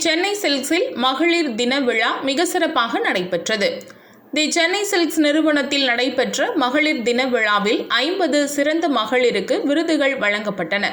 சென்னை சில்க்ஸில் மகளிர் தின விழா மிக சிறப்பாக நடைபெற்றது. தி சென்னை சில்க்ஸ் நிறுவனத்தில் நடைபெற்ற மகளிர் தின விழாவில் ஐம்பது சிறந்த மகளிருக்கு விருதுகள் வழங்கப்பட்டன.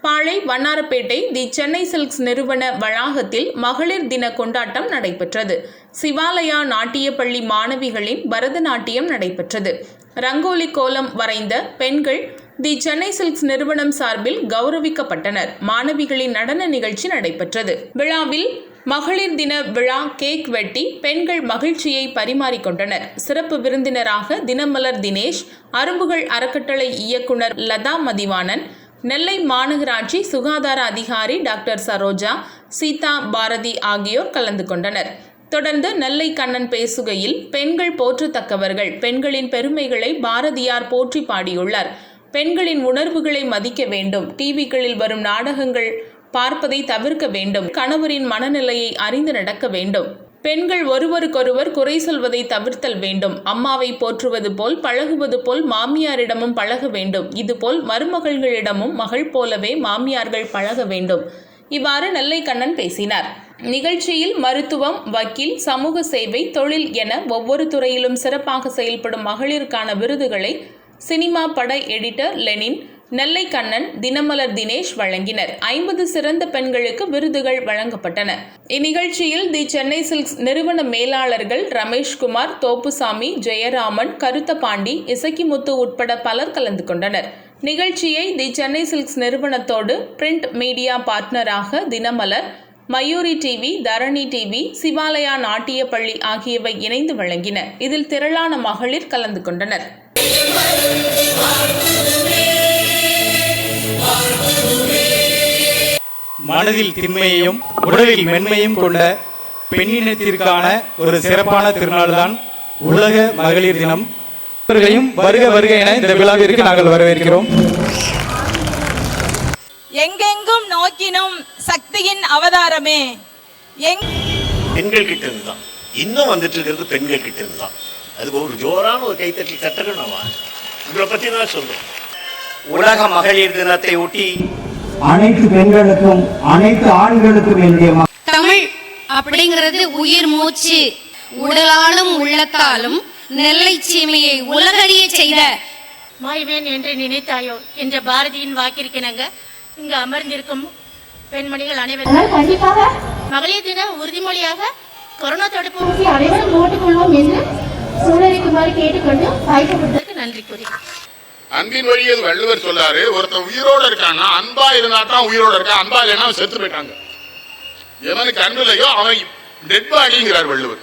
பாளை வண்ணாரப்பேட்டை தி சென்னை சில்க்ஸ் நிறுவன வளாகத்தில் மகளிர் தின கொண்டாட்டம் நடைபெற்றது. சிவாலயா நாட்டியப்பள்ளி மாணவிகளின் பரதநாட்டியம் நடைபெற்றது. ரங்கோலி கோலம் வரைந்த பெண்கள் தி சென்னை சில்க்ஸ் நிறுவனம் சார்பில் கௌரவிக்கப்பட்டனர். மாணவிகளின் நடன நிகழ்ச்சி நடைபெற்றது. விழாவில் மகளிர் தின விழா கேக் வெட்டி பெண்கள் மகிழ்ச்சியை பரிமாறிக்கொண்டனர். சிறப்பு விருந்தினராக தினமலர் தினேஷ் அரும்புகள் அறக்கட்டளை இயக்குனர் லதா மதிவாணன் நெல்லை மாநகராட்சி சுகாதார அதிகாரி டாக்டர் சரோஜா சீதா பாரதி ஆகியோர் கலந்து கொண்டனர். தொடர்ந்து நெல்லை கண்ணன் பேசுகையில் பெண்கள் போற்றத்தக்கவர்கள். பெண்களின் பெருமைகளை பாரதியார் போற்றி பாடியுள்ளார். பெண்களின் உணர்வுகளை மதிக்க வேண்டும். டிவிகளில் வரும் நாடகங்கள் பார்ப்பதை தவிர்க்க வேண்டும். கணவரின் மனநிலையை அறிந்து நடக்க வேண்டும். பெண்கள் ஒருவருக்கொருவர் குறை சொல்வதை தவிர்த்தல் வேண்டும். அம்மாவை போற்றுவது போல் பழகுவது போல் மாமியாரிடமும் பழக வேண்டும். இதுபோல் மருமகள்களிடமும் மகள் போலவே மாமியார்கள் பழக வேண்டும். இவ்வாறு நெல்லை கண்ணன் பேசினார். நிகழ்ச்சியில் மருத்துவம் வக்கீல் சமூக சேவை தொழில் என ஒவ்வொரு துறையிலும் சிறப்பாக செயல்படும் மகளிருக்கான விருதுகளை சினிமா பட எடிட்டர் லெனின் நெல்லை கண்ணன் தினமலர் தினேஷ் வழங்கினர். ஐம்பது சிறந்த பெண்களுக்கு விருதுகள் வழங்கப்பட்டன. இந்நிகழ்ச்சியில் தி சென்னை சில்க்ஸ் நிறுவன மேலாளர்கள் ரமேஷ்குமார் தோப்புசாமி ஜெயராமன் கருத்தபாண்டி இசக்கிமுத்து உட்பட பலர் கலந்து கொண்டனர். நிகழ்ச்சியை தி சென்னை சில்க்ஸ் நிறுவனத்தோடு பிரிண்ட் மீடியா பார்ட்னராக தினமலர் மயூரி டிவி தரணி டிவி சிவாலயா நாட்டிய பள்ளி ஆகியவை இணைந்து வழங்கின. இதில் திரளான மகளிர் கலந்து கொண்டனர். மனதில் திண்மையையும் உடலில் மென்மையும் கொண்ட பெண்ணினத்திற்கான ஒரு சிறப்பான திருநாள் தான் உலக மகளிர் தினம். இவர்களையும் வருக வருக என இந்த விழாவிற்கு நாங்கள் வரவேற்கிறோம். எங்கெங்கும் நோக்கினும் சக்தியின் அவதாரமே. எங் பெண்கள் கிட்ட இருந்து தான் இன்னும் வந்துட்டு இருக்கிறது பெண்கள் கிட்ட இருந்து. தான் அதுக்கு ஒரு ஜோரான ஒரு கைத்தட்டல் தட்டணும்னாவா உங்களை பத்தி தான் சொல்றேன். உலக மகளிர் தினத்தை ஒட்டி அனைத்து பெண்களுக்கும் அனைத்து ஆண்களுக்கும் என்னுடைய தமிழ் அப்படிங்கிறது உயிர் மூச்சு. உடலாலும் உள்ளத்தாலும் நெல்லை சீமையை உலகறிய செய்த மாய்வேன் என்று நினைத்தாயோ என்ற பாரதியின் வாக்கிற்கிணங்க இங்கு அமர்ந்திருக்கும் பெண்மணிகள் அனைவரும். கண்டிப்பாக மகளிர் தின உறுதிமொழியாக கொரோனா தடுப்பு அனைவரும் போட்டுக்கொள்வோம் என்று சூழலிக்குமாறு கேட்டுக்கொண்டு அனைவருக்கு நன்றி கூறி. அன்பின் வழி அது வள்ளுவர் சொல்லாரு ஒருத்தன் உயிரோட இருக்கான்னா அன்பா இருந்தா தான் உயிரோட இருக்கான் அன்பா இல்லைன்னா அவன் செத்து போயிட்டாங்க. எவனுக்கு அன்பு இல்லையோ அவன் டெட் பாடிங்கிறார் வள்ளுவர்.